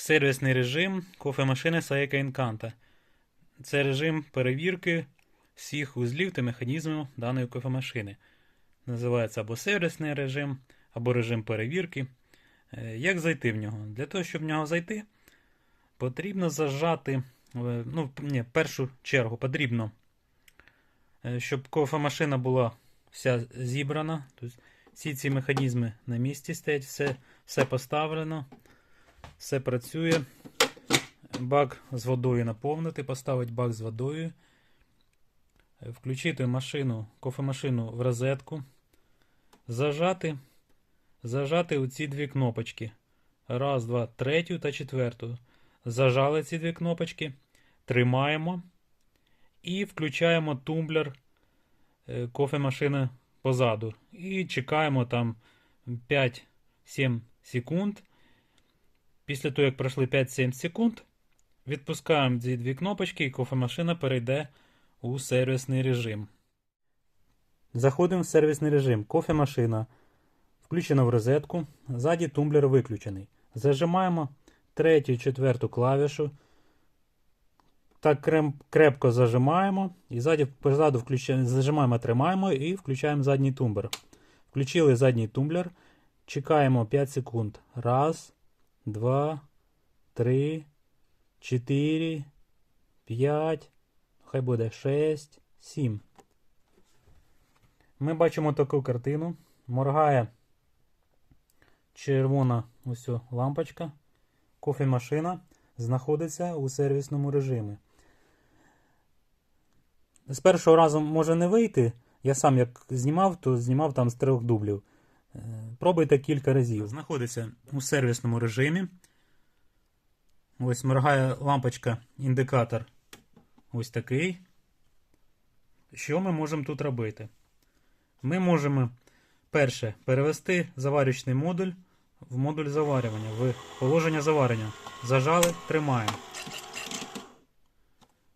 сервісний режим кофемашини Saeca Encanto. Це режим перевірки всіх узлів та механізмів даної кофемашини. Називається або сервісний режим, або режим перевірки. Е, Як зайти в нього? Для того, щоб в нього зайти, потрібно зажати. е, Ну, ні, в першу чергу потрібно, е, щоб кофемашина була вся зібрана. Тобто всі ці механізми на місці стоять, все, все поставлено, все працює. Бак з водою наповнити, поставити бак з водою, включити машину, кофемашину в розетку, зажати, зажати оці дві кнопочки. Раз, два, третю та четверту. Зажали ці дві кнопочки, тримаємо і включаємо тумблер е, кофемашини позаду. І чекаємо там 5-7 секунд. Після того, як пройшли 5-7 секунд, відпускаємо ці дві кнопочки, і кофемашина перейде у сервісний режим. Заходимо в сервісний режим. Кофемашина включена в розетку. Ззаді тумблер виключений. Зажимаємо третю і четверту клавішу. Так крепко зажимаємо. І ззаді позаду включаємо, зажимаємо, тримаємо і включаємо задній тумблер. Включили задній тумблер. Чекаємо 5 секунд. Раз, два, три, чотири, п'ять, хай буде шесть, сім. Ми бачимо таку картину. Моргає червона ось лампочка. Кофемашина знаходиться у сервісному режимі. З першого разу може не вийти. Я сам як знімав, то знімав там з трьох дублів. Пробуйте кілька разів. Знаходиться у сервісному режимі. Ось моргає лампочка, індикатор. Ось такий. Що ми можемо тут робити? Ми можемо перше перевести заварювальний модуль в модуль заварювання, в положення заварення. Зажали, тримаємо.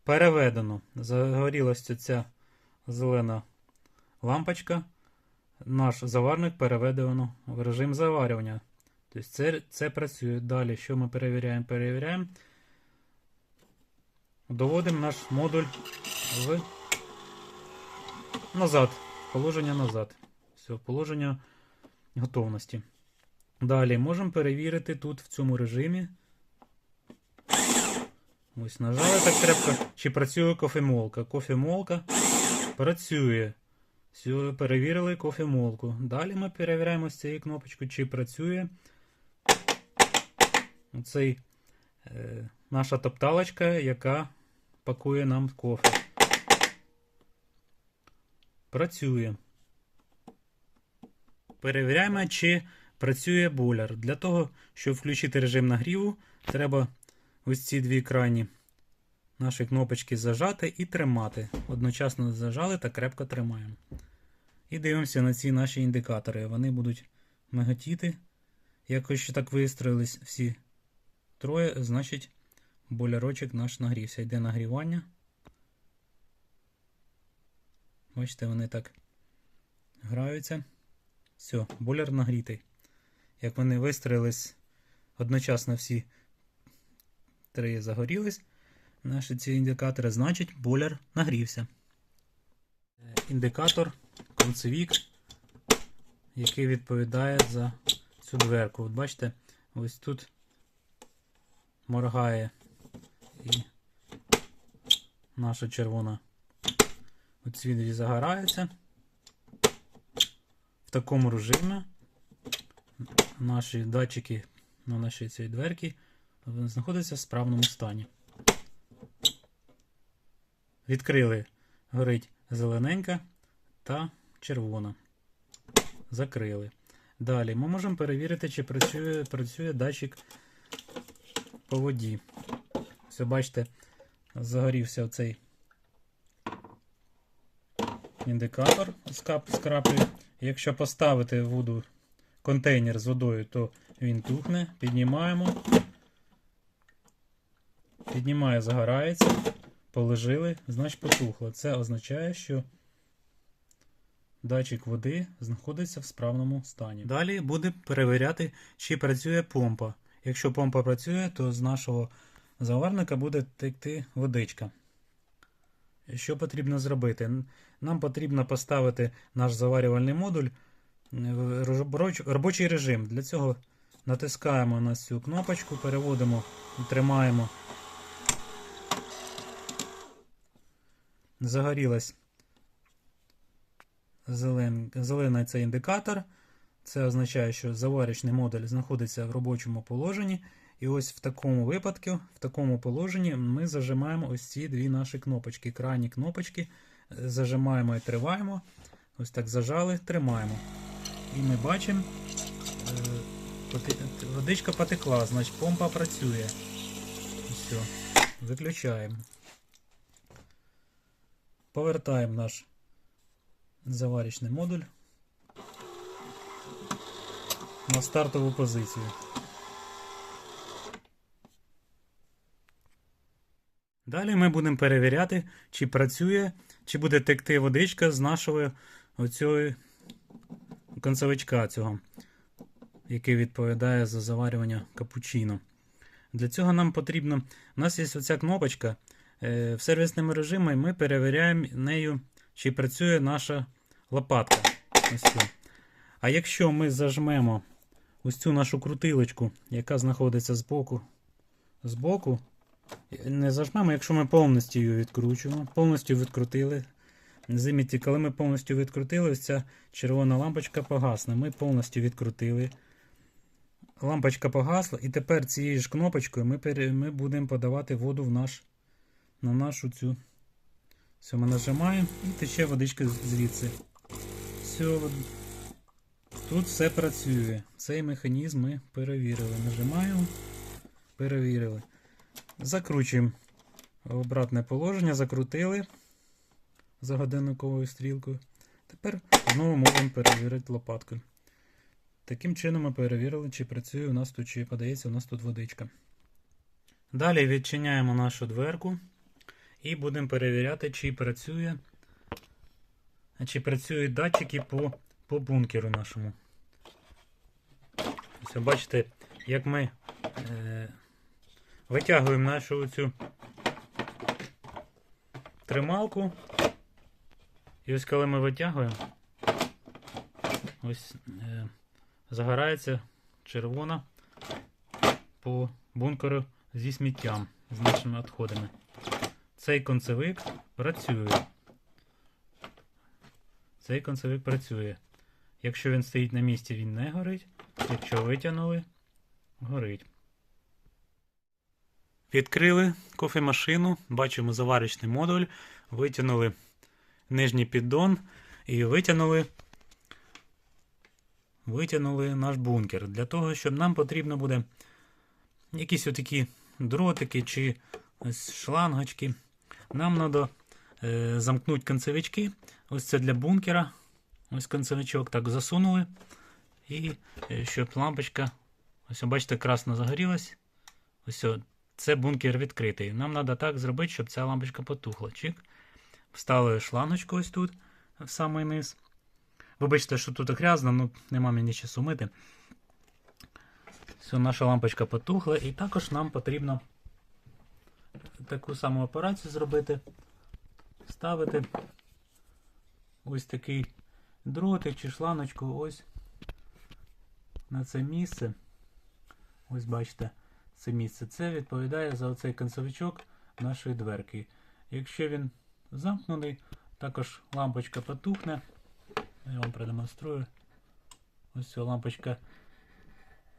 Переведено. Загорілася ця зелена лампочка. Наш заварник переведено в режим заварювання. Тобто це, це працює. Далі, що ми перевіряємо? Перевіряємо. Доводимо наш модуль в назад. Положення назад. Все, положення готовності. Далі можемо перевірити тут в цьому режимі. Ось нажали так крепко, чи працює кофемолка. Кофемолка працює. Все, перевірили кофемолку. Далі ми перевіряємо з цією кнопочкою, чи працює цей, е, наша топталочка, яка пакує нам кофе. Працює. Перевіряємо, чи працює бойлер. Для того, щоб включити режим нагріву, треба ось ці дві крайні наші кнопочки зажати і тримати. Одночасно зажали та крепко тримаємо. І дивимося на ці наші індикатори. Вони будуть миготіти. Якось так вистроїлись всі троє, значить бойлерочок наш нагрівся. Йде нагрівання. Бачите, вони так граються. Все, бойлер нагрітий. Як вони вистроїлись одночасно всі три загорілись, наші ці індикатори, значить бойлер нагрівся. Індикатор, концевік, який відповідає за цю дверку. От бачите, ось тут моргає і наша червона. Оці дві загораються. В такому режимі наші датчики на нашій цій дверці знаходяться в справному стані. Відкрили, горить зелененька та червона. Закрили. Далі ми можемо перевірити, чи працює, працює датчик по воді. Все, бачите, загорівся цей індикатор з, краплею. Якщо поставити воду контейнер з водою, то він тухне. Піднімаємо. Піднімає, загорається. Положили, значить потухло. Це означає, що датчик води знаходиться в справному стані. Далі буде перевіряти, чи працює помпа. Якщо помпа працює, то з нашого заварника буде текти водичка. Що потрібно зробити? Нам потрібно поставити наш заварювальний модуль в робочий режим. Для цього натискаємо на цю кнопочку, переводимо і тримаємо. Загорілась зелен... зелений це індикатор. Це означає, що заварочний модуль знаходиться в робочому положенні. І ось в такому випадку, в такому положенні, ми зажимаємо ось ці дві наші кнопочки. Крайні кнопочки зажимаємо і триваємо. Ось так зажали, тримаємо. І ми бачимо, е, водичка потекла, значить помпа працює. Все, виключаємо. Повертаємо наш заварочний модуль на стартову позицію. Далі ми будемо перевіряти, чи працює, чи буде текти водичка з нашого оцього концевичка цього, який відповідає за заварювання капучино. Для цього нам потрібно. У нас є оця кнопочка. е, В сервісному режимі ми перевіряємо нею, чи працює наша лопатка. Ось цю. А якщо ми зажмемо ось цю нашу крутилочку, яка знаходиться збоку, збоку, не зажмемо, якщо ми повністю її відкручуємо, повністю відкрутили. Замітьте, коли ми повністю відкрутили, ось ця червона лампочка погасне. Ми повністю відкрутили. Лампочка погасла, і тепер цією ж кнопочкою ми, ми будемо подавати воду в наш, на нашу цю. Все, ми нажимаємо і тече водичка звідси. Все, тут все працює. Цей механізм ми перевірили. Нажимаємо, перевірили. Закручуємо обратне положення, закрутили за годинниковою стрілкою. Тепер знову можемо перевірити лопаткою. Таким чином ми перевірили, чи працює у нас тут, чи подається у нас тут водичка. Далі відчиняємо нашу дверку і будемо перевіряти, чи працює, чи працюють датчики по, по бункеру нашому. Ось, бачите, як ми е, витягуємо нашу цю трималку. І ось коли ми витягуємо, ось е, загорається червона по бункеру зі сміттям, з нашими відходами. Цей концевик працює. Цей концевик працює. Якщо він стоїть на місці, він не горить. Якщо витягнули, горить. Відкрили кофемашину, бачимо заварочний модуль, витягнули нижній піддон і витягнули, витягнули наш бункер. Для того, щоб нам потрібно буде якісь отакі дротики чи шлангочки. Нам треба е, замкнути концевички. Ось це для бункера. Ось концевичок так засунули. І е, щоб лампочка, ось бачите, красно загорілась. Ось це бункер відкритий. Нам треба так зробити, щоб ця лампочка потухла. Чик. Вставили шлангочку ось тут, в самий низ. Вибачте, що тут грязно, ну нема мені часу мити. Все, наша лампочка потухла, і також нам потрібно таку саму операцію зробити. Ставити ось такий дротик чи шланочку ось на це місце. Ось бачите, це місце. Це відповідає за оцей концевичок нашої дверки. Якщо він замкнений, також лампочка потухне. Я вам продемонструю. Ось ця лампочка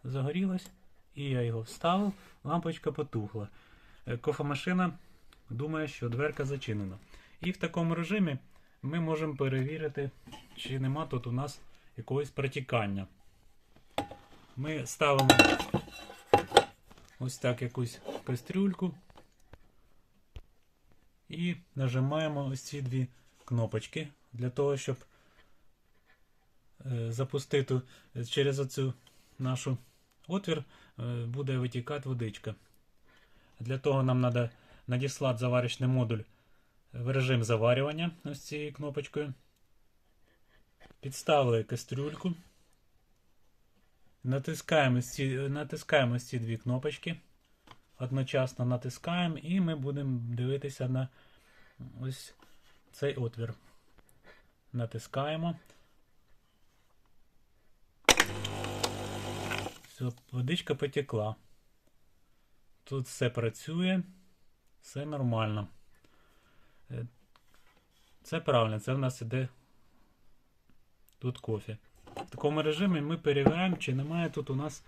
загорілась, і я його вставив, лампочка потухла. Е, Кофемашина думає, що дверка зачинена. І в такому режимі ми можемо перевірити, чи нема тут у нас якогось протікання. Ми ставимо ось так якусь кастрюльку і нажимаємо ось ці дві кнопочки для того, щоб е, запустити через оцю нашу отвір, е, буде витікати водичка. Для того нам треба надіслати заварочний модуль в режим заварювання ось цією кнопочкою. Підставили кастрюльку. Натискаємо ці, натискаємо ці дві кнопочки. Одночасно натискаємо і ми будемо дивитися на ось цей отвір. Натискаємо. Все, водичка потекла. Тут все працює, все нормально. Е, Це правильно, це в нас іде тут кофе. В такому режимі ми перевіряємо, чи немає тут у нас.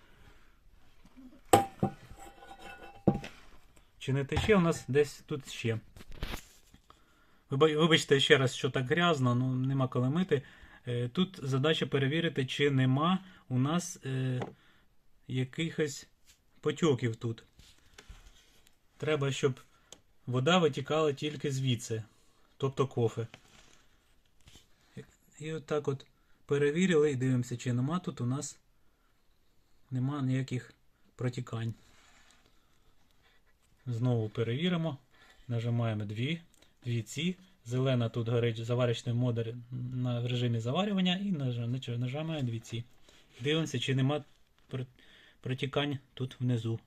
Чи не тече у нас десь тут ще. Вибачте ще раз, що так грязно, ну нема коли мити. Е, Тут задача перевірити, чи нема у нас е, якихось потьоків тут. Треба, щоб вода витікала тільки звідси, тобто кофе. І отак от перевірили і дивимося, чи нема тут у нас нема ніяких протікань. Знову перевіримо. Нажимаємо дві, дві ці. Зелена тут горить заварочний модуль на режимі заварювання і наж- нажимаємо дві ці. Дивимося, чи нема протікань тут внизу.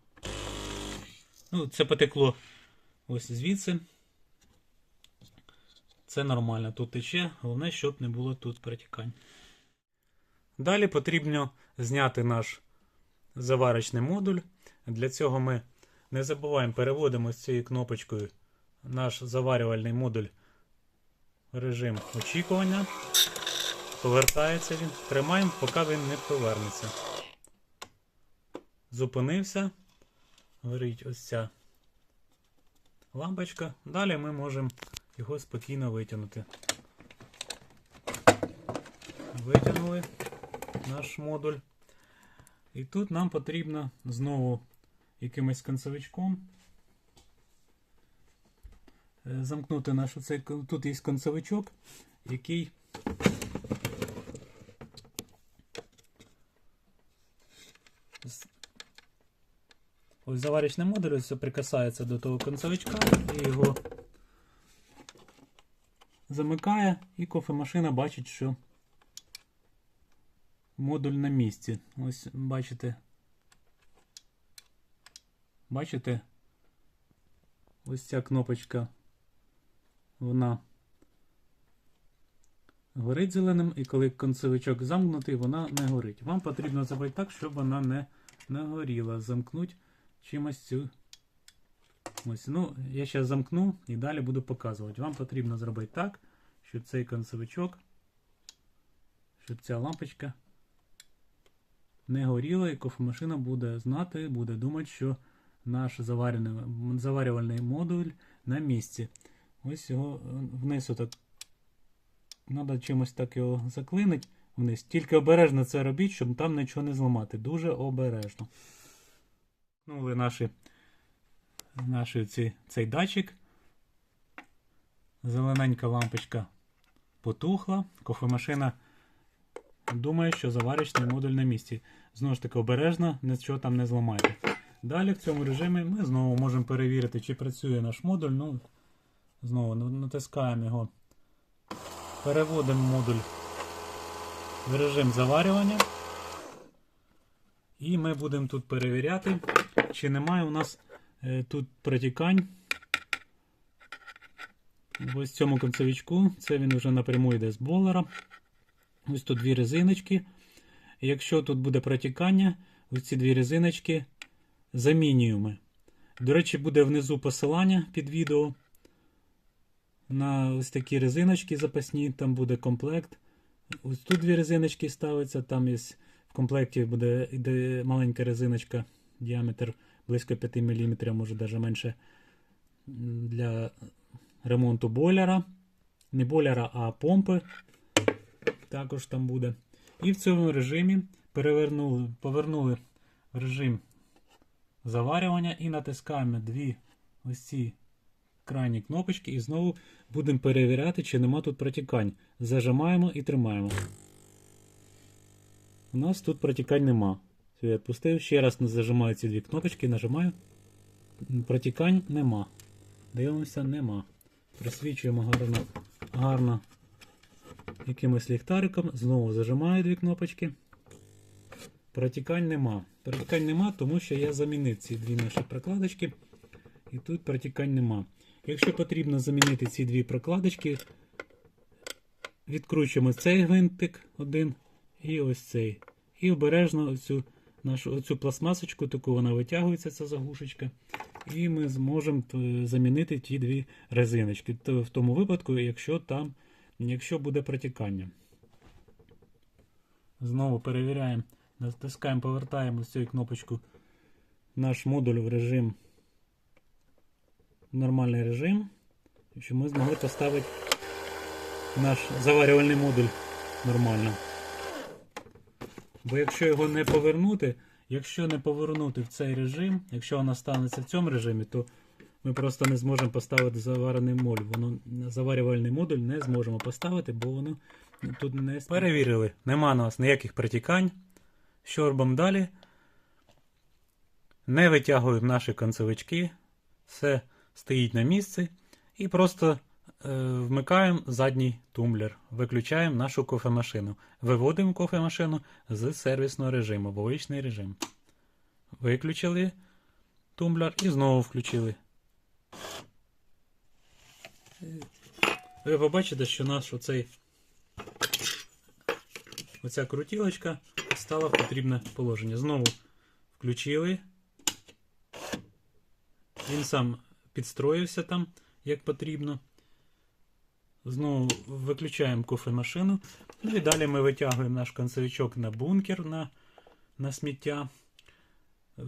Ну, це потекло ось звідси. Це нормально, тут тече, головне, щоб не було тут протікань. Далі потрібно зняти наш заварочний модуль. Для цього ми не забуваємо, переводимо з цією кнопочкою наш заварювальний модуль в режим очікування. Повертається він. Тримаємо, поки він не повернеться. Зупинився. Горить ось ця лампочка. Далі ми можемо його спокійно витягнути. Витягнули наш модуль. І тут нам потрібно знову якимось концевичком е, замкнути наш оцей. Тут є концевичок, який з- Ось заварочний модуль ось прикасається до того концевичка і його замикає, і кофемашина бачить, що модуль на місці. Ось бачите. Бачите? Ось ця кнопочка. Вона горить зеленим, і коли концевичок замкнутий, вона не горить. Вам потрібно зробити так, щоб вона не, не горіла. Замкнуть чимось цю. Ось, ну, я зараз замкну і далі буду показувати. Вам потрібно зробити так, щоб цей концевичок, щоб ця лампочка не горіла, і кофемашина буде знати, буде думати, що наш заварювальний модуль на місці. Ось його е, вниз отак. Треба чимось так його заклинити вниз. Тільки обережно це робіть, щоб там нічого не зламати. Дуже обережно. Ткнули наші, наші ці, цей датчик. Зелененька лампочка потухла. Кофемашина думає, що заварочний модуль на місці. Знову ж таки, обережно, нічого там не зламайте. Далі в цьому режимі ми знову можемо перевірити, чи працює наш модуль. Ну, знову натискаємо його. Переводимо модуль в режим заварювання. І ми будемо тут перевіряти, чи немає у нас е, тут протікань. Ось в цьому концевичку. Це він вже напряму йде з болера. Ось тут дві резиночки. Якщо тут буде протікання, ось ці дві резиночки замінюємо. До речі, буде внизу посилання під відео на ось такі резиночки запасні, там буде комплект. Ось тут дві резиночки ставиться, там є в комплекті буде йде маленька резиночка, діаметр близько 5 мм, може навіть менше для ремонту бойлера. Не бойлера, а помпи. Також там буде. І в цьому режимі перевернули, повернули в режим заварювання і натискаємо дві ось ці крайні кнопочки і знову будемо перевіряти, чи нема тут протікань. Зажимаємо і тримаємо. У нас тут протікань нема. Все, я відпустив. Ще раз зажимаю ці дві кнопочки, нажимаю. Протікань нема. Дивимося, нема. Просвічуємо гарно, гарно якимось ліхтариком. Знову зажимаю дві кнопочки. Протікань нема. Протікань нема, тому що я замінив ці дві наші прокладочки. І тут протікань нема. Якщо потрібно замінити ці дві прокладочки, відкручуємо цей гвинтик один і ось цей. І обережно оцю, нашу, оцю пластмасочку, таку вона витягується, ця заглушечка. І ми зможемо е, замінити ті дві резиночки. В тому випадку, якщо там якщо буде протікання. Знову перевіряємо, натискаємо, повертаємо з цією кнопочку наш модуль в режим в нормальний режим, щоб ми змогли поставити наш заварювальний модуль нормально. Бо якщо його не повернути, якщо не повернути в цей режим, якщо вона станеться в цьому режимі, то ми просто не зможемо поставити заварений модуль. Воно заварювальний модуль не зможемо поставити, бо воно тут не перевірили. Нема у нас ніяких протікань. Що робимо далі? Не витягуємо наші концевички, все стоїть на місці і просто вмикаємо задній тумблер, виключаємо нашу кофемашину. Виводимо кофемашину з сервісного режиму, вуличний режим. Виключили тумблер і знову включили. Ви побачите, що наш оцей оця крутілочка стала в потрібне положення. Знову включили. Він сам підстроївся там, як потрібно. Знову виключаємо кофемашину. Ну і далі ми витягуємо наш концевичок на бункер на, на сміття.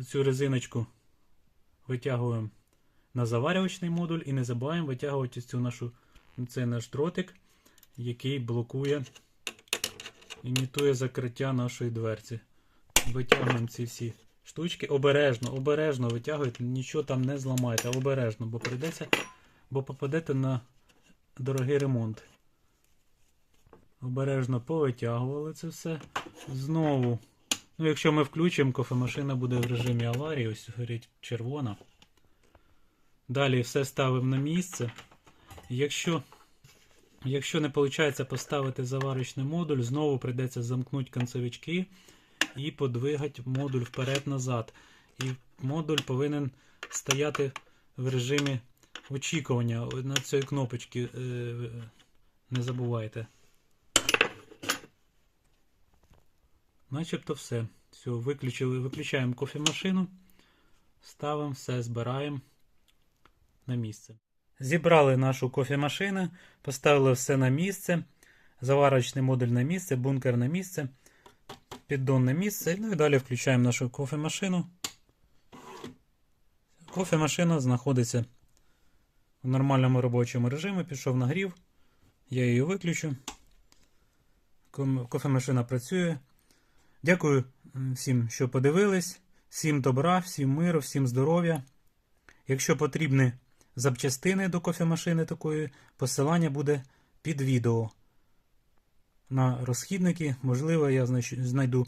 Цю резиночку витягуємо на заварювачний модуль і не забуваємо витягувати цю нашу, цей наш дротик, який блокує, імітує закриття нашої дверці. Витягуємо ці всі штучки. Обережно, обережно витягуйте, нічого там не зламайте, обережно, бо прийдеться, бо попадете на дорогий ремонт. Обережно повитягували це все. Знову. Ну, якщо ми включимо, кофемашина буде в режимі аварії, ось горить червона. Далі все ставимо на місце. Якщо якщо не виходить поставити заварочний модуль, знову прийдеться замкнути концевички і подвигати модуль вперед-назад. І модуль повинен стояти в режимі очікування на цієї кнопочки. Не забувайте. Начебто все. Все, виключили, виключаємо кофемашину, ставимо все, збираємо на місце. Зібрали нашу кофемашину, поставили все на місце, заварочний модуль на місце, бункер на місце, піддон на місце. Ну і далі включаємо нашу кофемашину. Кофемашина знаходиться в нормальному робочому режимі, пішов нагрів. Я її виключу. Кофемашина працює. Дякую всім, що подивились. Всім добра, всім миру, всім здоров'я. Якщо потрібні запчастини до кофемашини такої, посилання буде під відео. На розхідники, можливо, я знайду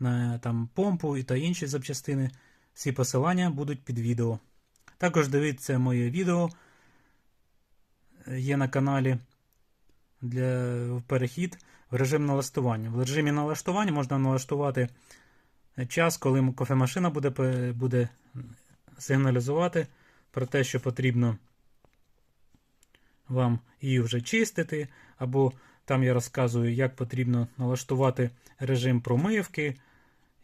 на там помпу і та інші запчастини. Всі посилання будуть під відео. Також дивіться моє відео. Є на каналі для перехід в режим налаштування. В режимі налаштування можна налаштувати час, коли кофемашина буде, буде сигналізувати про те, що потрібно вам її вже чистити, або там я розказую, як потрібно налаштувати режим промивки,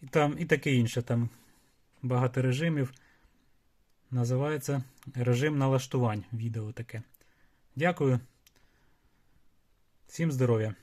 і там, і таке інше. Там багато режимів. Називається режим налаштувань. Відео таке. Дякую. Всім здоров'я!